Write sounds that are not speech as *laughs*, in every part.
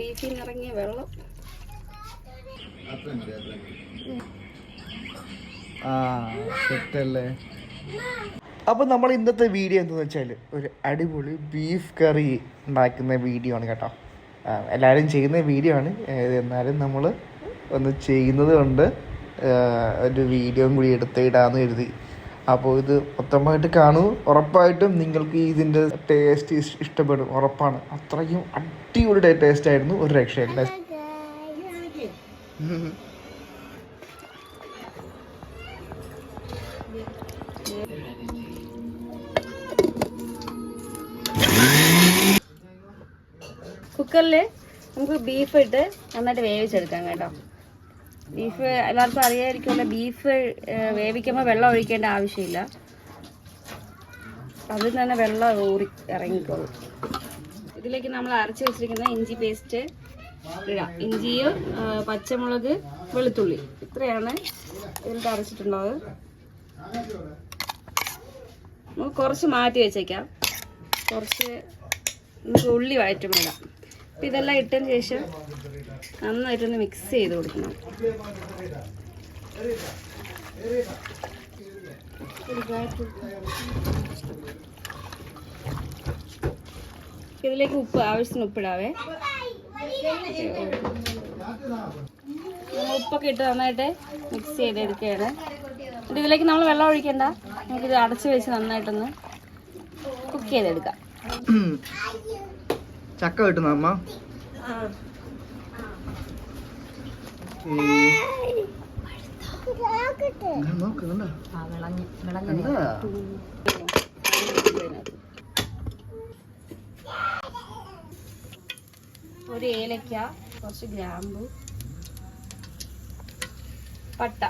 ബീഫിൽ നിന്ന് ഇറങ്ങിയ വെള്ളം ആ സെറ്റല്ലേ അപ്പൊ നമ്മൾ ഇന്നത്തെ വീഡിയോ എന്താന്ന് വെച്ചാൽ ഒരു അടിപൊളി ബീഫ് കറി ഉണ്ടാക്കുന്ന വീഡിയോ ആണ് കേട്ടോ. എല്ലാവരും ചെയ്യുന്ന വീഡിയോ ആണ്. എന്നാലും നമ്മൾ ഒന്ന് ചെയ്യുന്നത് കൊണ്ട് ഒരു വീഡിയോയും കൂടി എടുത്ത് ഇടാന്ന് കരുതി. അപ്പോൾ ഇത് മൊത്തമായിട്ട് കാണൂ. ഉറപ്പായിട്ടും നിങ്ങൾക്ക് ഇതിന്റെ ടേസ്റ്റ് ഇഷ്ടപ്പെടും. ഉറപ്പാണ്. അത്രയും അടിപൊളി ടേസ്റ്റ് ആയിരുന്നു ഒരു രക്ഷയില്ല. കുക്കറിൽ നമുക്ക് ബീഫ് ഇട്ട് നന്നായിട്ട് വേവിച്ചെടുക്കാം കേട്ടോ. ബീഫ് എല്ലാവർക്കും അറിയായിരിക്കുമല്ലോ. ബീഫ് വേവിക്കുമ്പോൾ വെള്ളം ഒഴിക്കേണ്ട ആവശ്യമില്ല. അതിൽ തന്നെ വെള്ളം ഊറി ഇറങ്ങിക്കോളും. ഇതിലേക്ക് നമ്മൾ അരച്ച് വെച്ചിരിക്കുന്ന ഇഞ്ചി പേസ്റ്റ് ഇടാം. ഇഞ്ചിയും പച്ചമുളക് വെളുത്തുള്ളി. ഇത്രയാണ് ഇതിലിട്ട് അരച്ചിട്ടുള്ളത്. നമുക്ക് കുറച്ച് മാറ്റി വെച്ചേക്കാം. കുറച്ച് നമുക്ക് ഉള്ളി വയറ്റും ഇടാം. അപ്പം ഇതെല്ലാം ഇട്ടതിന് ശേഷം നന്നായിട്ടൊന്ന് മിക്സ് ചെയ്ത് കൊടുക്കണം. ഇതിലേക്ക് ഉപ്പ് ആവശ്യത്തിന് ഉപ്പിടാവേ ഉപ്പൊക്കെ ഇട്ട് നന്നായിട്ട് മിക്സ് ചെയ്തെടുക്കുകയാണ്. എന്നിട്ട് ഇതിലേക്ക് നമ്മൾ വെള്ളം ഒഴിക്കണ്ട. നമുക്കിത് അടച്ചു വെച്ച് നന്നായിട്ടൊന്ന് കുക്ക് ചെയ്തെടുക്കാം. *clears throat* ചക്ക കിട്ടുന്ന അമ്മ? ഒരു ഏലക്ക കുറച്ച് ഗ്രാമ്പു പട്ട.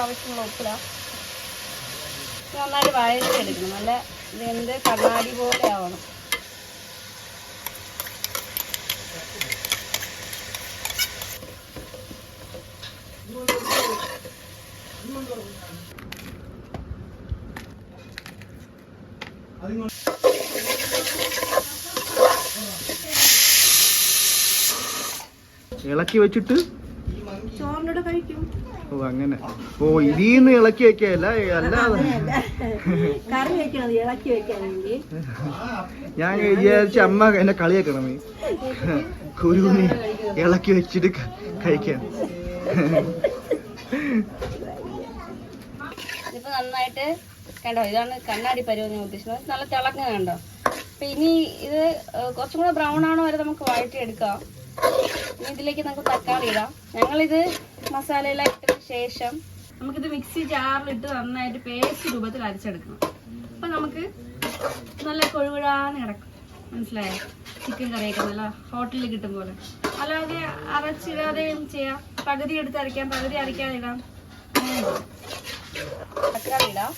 ആവശ്യമുള്ള ഉപ്പിട നന്നായി വഴച്ചെടുക്കണം നല്ല വെന്ത് കണ്ണാടി പോലെ ആവണം. ഇളക്കി വെച്ചിട്ട് ചോറിനോട് കഴിക്കും. ഓ അങ്ങനെ. ഓ ഇതിന്ന് ഇളക്കി വെക്കല്ല അല്ലാതെ കറി വെക്കണത് ഇളക്കി വെക്കാൻ വേണ്ടി ഞാൻ വിചാരിച്ച അമ്മ എന്നെ കളിയാക്കണമേ കുരുവിനെ ഇളക്കി വെച്ചിട്ട് കഴിക്കാം. കഴിക്കാൻ ഇതിപ്പോ നന്നായിട്ട് കണ്ടോ ഇതാണ് കണ്ണാടി പരുവെന്ന് ഉദ്ദേശിക്കുന്നത്. നല്ല തിളങ്ങ കണ്ടോ. അപ്പൊ ഇനി ഇത് കുറച്ചും കൂടെ ബ്രൗൺ ആണോ വരെ നമുക്ക് വഴറ്റി എടുക്കാം ഇതിലേക്ക് നമുക്ക് തക്കാളി ഇടാം. ഞങ്ങളിത് മസാലയെല്ലാം ഇട്ടതിന് ശേഷം നമുക്കിത് മിക്സി ജാറിലിട്ട് നന്നായിട്ട് പേസ്റ്റ് രൂപത്തിൽ അരച്ചെടുക്കണം. അപ്പൊ നമുക്ക് നല്ല കൊഴുകുഴാന്ന് കിടക്കും. മനസ്സിലായോ? ചിക്കൻ കറിയൊക്കെ നല്ല ഹോട്ടലിൽ കിട്ടും പോലെ. അല്ലാതെ അരച്ചിടാതെയും ചെയ്യാം? പകുതി എടുത്ത് അരയ്ക്കാം പകുതി അരയ്ക്കാതെ ഇടാം. തക്കാളി ഇടാം.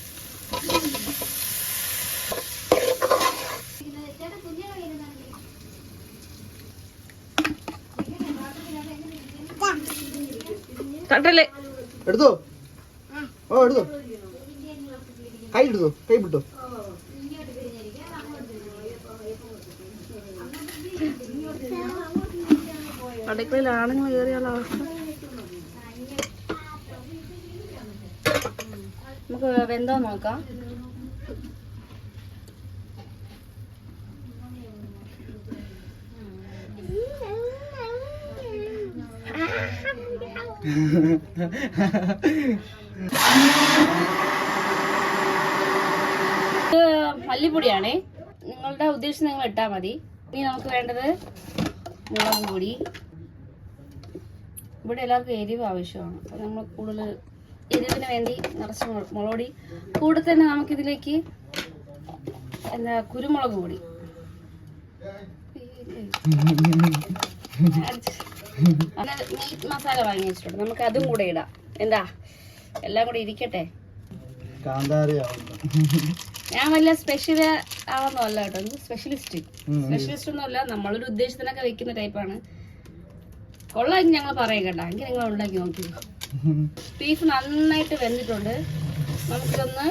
തട്ടല്ലേ എടുത്തോ? ഓ എടുത്തോ. കൈ എടുത്തോ കൈ വിട്ടോ അടുക്കളയിൽ ആണുങ്ങൾ കയറിയുള്ള അവസ്ഥ. നമുക്ക് വെന്തോ നോക്കാം. ഇത് മല്ലിപ്പൊടിയാണേ. നിങ്ങളുടെ ഉദ്ദേശം നിങ്ങൾ ഇട്ടാൽ മതി. ഇനി നമുക്ക് വേണ്ടത് മുളക് പൊടി. ഇവിടെ എല്ലാവർക്കും എരിവ് ആവശ്യമാണ്. അപ്പോൾ നമ്മൾ കൂടുതൽ എരിവിന് വേണ്ടി നിറച്ച് മുള- മുളക് പൊടി കൂടെ തന്നെ നമുക്കിതിലേക്ക് എന്താ കുരുമുളക് പൊടി. *laughs* മീറ്റ് മസാല വാങ്ങി വെച്ചിട്ടുണ്ട്. നമുക്ക് അതും കൂടെ ഇടാം. എന്താ? എല്ലാം കൂടെ ഇരിക്കട്ടെ? ഞാൻ വല്ല സ്പെഷ്യൽ ആവുന്നല്ല കേട്ടോ. സ്പെഷ്യലിസ്റ്റ് സ്പെഷ്യലിസ്റ്റ് ഒന്നുമല്ല. നമ്മളൊരു ഉദ്ദേശത്തിനൊക്കെ വെക്കുന്ന ടൈപ്പാണ് കൊള്ളാമെങ്കിൽ ഞങ്ങൾ പറയാം കേട്ടോ. എങ്കിൽ നിങ്ങൾ ഉണ്ടാക്കി നോക്കി. ബീഫ് നന്നായിട്ട് വെന്തിട്ടുണ്ട്. നമുക്കിതൊന്ന്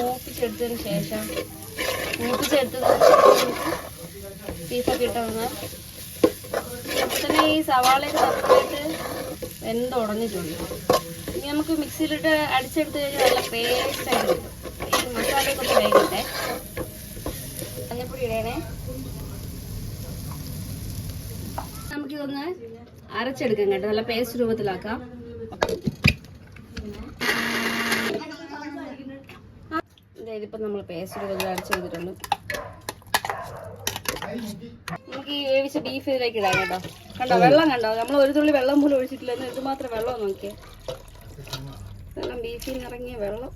മൂപ്പിച്ചെടുത്തതിന് ശേഷം മൂപ്പിച്ചെടുത്തത് ബീഫൊക്കെ ഇട്ടൊന്ന് തന്നെ ഈ സവാളയൊക്കെ നന്നായിട്ട് വെന്ത് ഉടഞ്ഞിട്ടുണ്ട് ഇനി നമുക്ക് മിക്സിയിലിട്ട് അടിച്ചെടുത്ത് കഴിഞ്ഞാൽ നല്ല പേസ്റ്റായിട്ട് കിട്ടും. ഈ മസാലയൊക്കെ കൊണ്ട് വേഗട്ടെ മഞ്ഞപ്പൊടി ഇടണേ. നമുക്കിതൊന്ന് അരച്ചെടുക്കാം കേട്ടോ. നല്ല പേസ്റ്റ് രൂപത്തിലാക്കാം. ദേ ഇതിപ്പം നമ്മൾ പേസ്റ്റ് രൂപത്തിൽ ചെയ്തിട്ടുണ്ട് നമുക്ക് ഈ വേവിച്ച ബീഫ് ഇതിലേക്ക് ഇടാം കേട്ടോ. കണ്ടോ? വെള്ളം കണ്ടോ? നമ്മൾ ഒരു തുള്ളി വെള്ളം പോലും ഒഴിച്ചിട്ടില്ല. എന്ന് ഇതുമാത്രം വെള്ളം നോക്കിയേ. വെള്ളം ബീഫിൽ നിറങ്ങിയ വെള്ളം.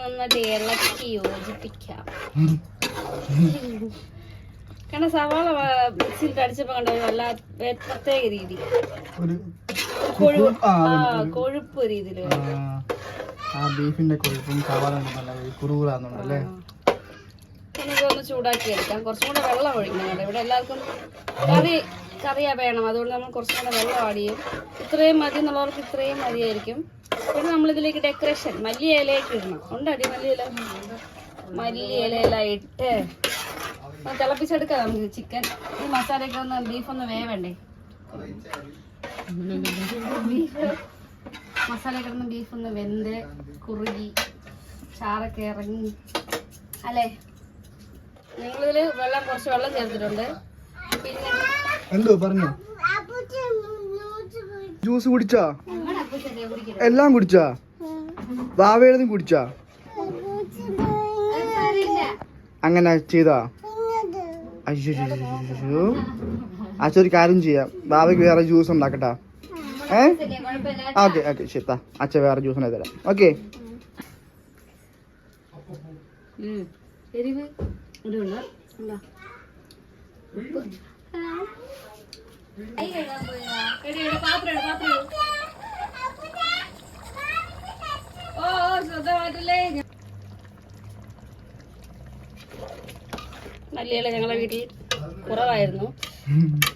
നന്നായിട്ട് ഇളക്കി യോജിപ്പിക്കാം. കാരണം സവാള മിക്സിയിൽ അടിച്ചപ്പോ കണ്ടോ നല്ല വല്ല പ്രത്യേക രീതി. കൊഴുപ്പ് രീതിയിൽ ആ, ബീഫിന്റെ കൊഴുപ്പും സവാള നല്ല കുറുകുറാന്നുണ്ട് അല്ലേ? നമുക്കൊന്ന് ചൂടാക്കി എടുക്കാം. കുറച്ചും കൂടെ വെള്ളം ഒഴിക്കണം ഇവിടെ എല്ലാവർക്കും കറി കറിയാ വേണം. അതുകൊണ്ട് നമ്മൾ കുറച്ചും കൂടെ വെള്ളം ആഡ് ചെയ്യും. ഇത്രയും മതി എന്നുള്ളവർക്ക് ഇത്രയും മതിയായിരിക്കും. പിന്നെ നമ്മളിതിലേക്ക് ഡെക്കറേഷൻ മല്ലി ഇലയൊക്കെ ഇടണം. ഉണ്ടടി മല്ലി ഇല? മല്ലി ഇലയെല്ലാം ഇട്ട് തിളപ്പിച്ചെടുക്കാം നമുക്ക് ചിക്കൻ ഈ മസാലയൊക്കെ ഒന്ന് ബീഫ് ഒന്ന് വേവണ്ടേ? ബീഫ് മസാലയൊക്കെ ഒന്ന് ബീഫ് ഒന്ന് വെന്ത് കുറുകി ചാറൊക്കെ ഇറങ്ങി. അല്ലേ? ഞങ്ങളിതിൽ വെള്ളം കുറച്ച് വെള്ളം ചേർത്തിട്ടുണ്ട്. പിന്നെ എന്തോ പറഞ്ഞു? ജ്യൂസ് കുടിച്ചാ? എല്ലാം കുടിച്ചാ? വാവേഴുതും കുടിച്ചാ. അങ്ങനെ ചെയ്താ? അയ്യോ അച്ഛൻ ഒരു കാര്യം ചെയ്യാം. ബാബയ്ക്ക് വേറെ ജ്യൂസ് ഉണ്ടാക്കട്ടാ. ഏ. ഓക്കെ ഓക്കെ ശരി താ. അച്ഛൻ വേറെ ജ്യൂസ് ഉണ്ടാക്കി തരാം. ഓക്കെ. ഉം. എരിവ് ഇടുണ്ട് ഉണ്ടോ? ഉപ്പ്. കൈ കഴുകാൻ പോയതാ. എടി, എടി, പാത്രം ഇട്, പാത്രം ഇട്. ഓ ഓ, ശ്രദ്ധമായിട്ടില്ലേ മല്ലിയില ഞങ്ങളെ വീട്ടിൽ കുറവായിരുന്നു.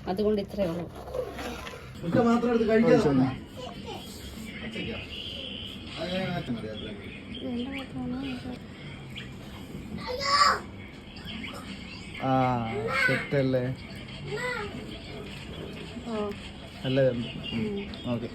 അതുകൊണ്ട് ഇത്രയേ ഉള്ളൂ. ആ സെറ്റല്ലേ? ഉം. ഓക്കെ.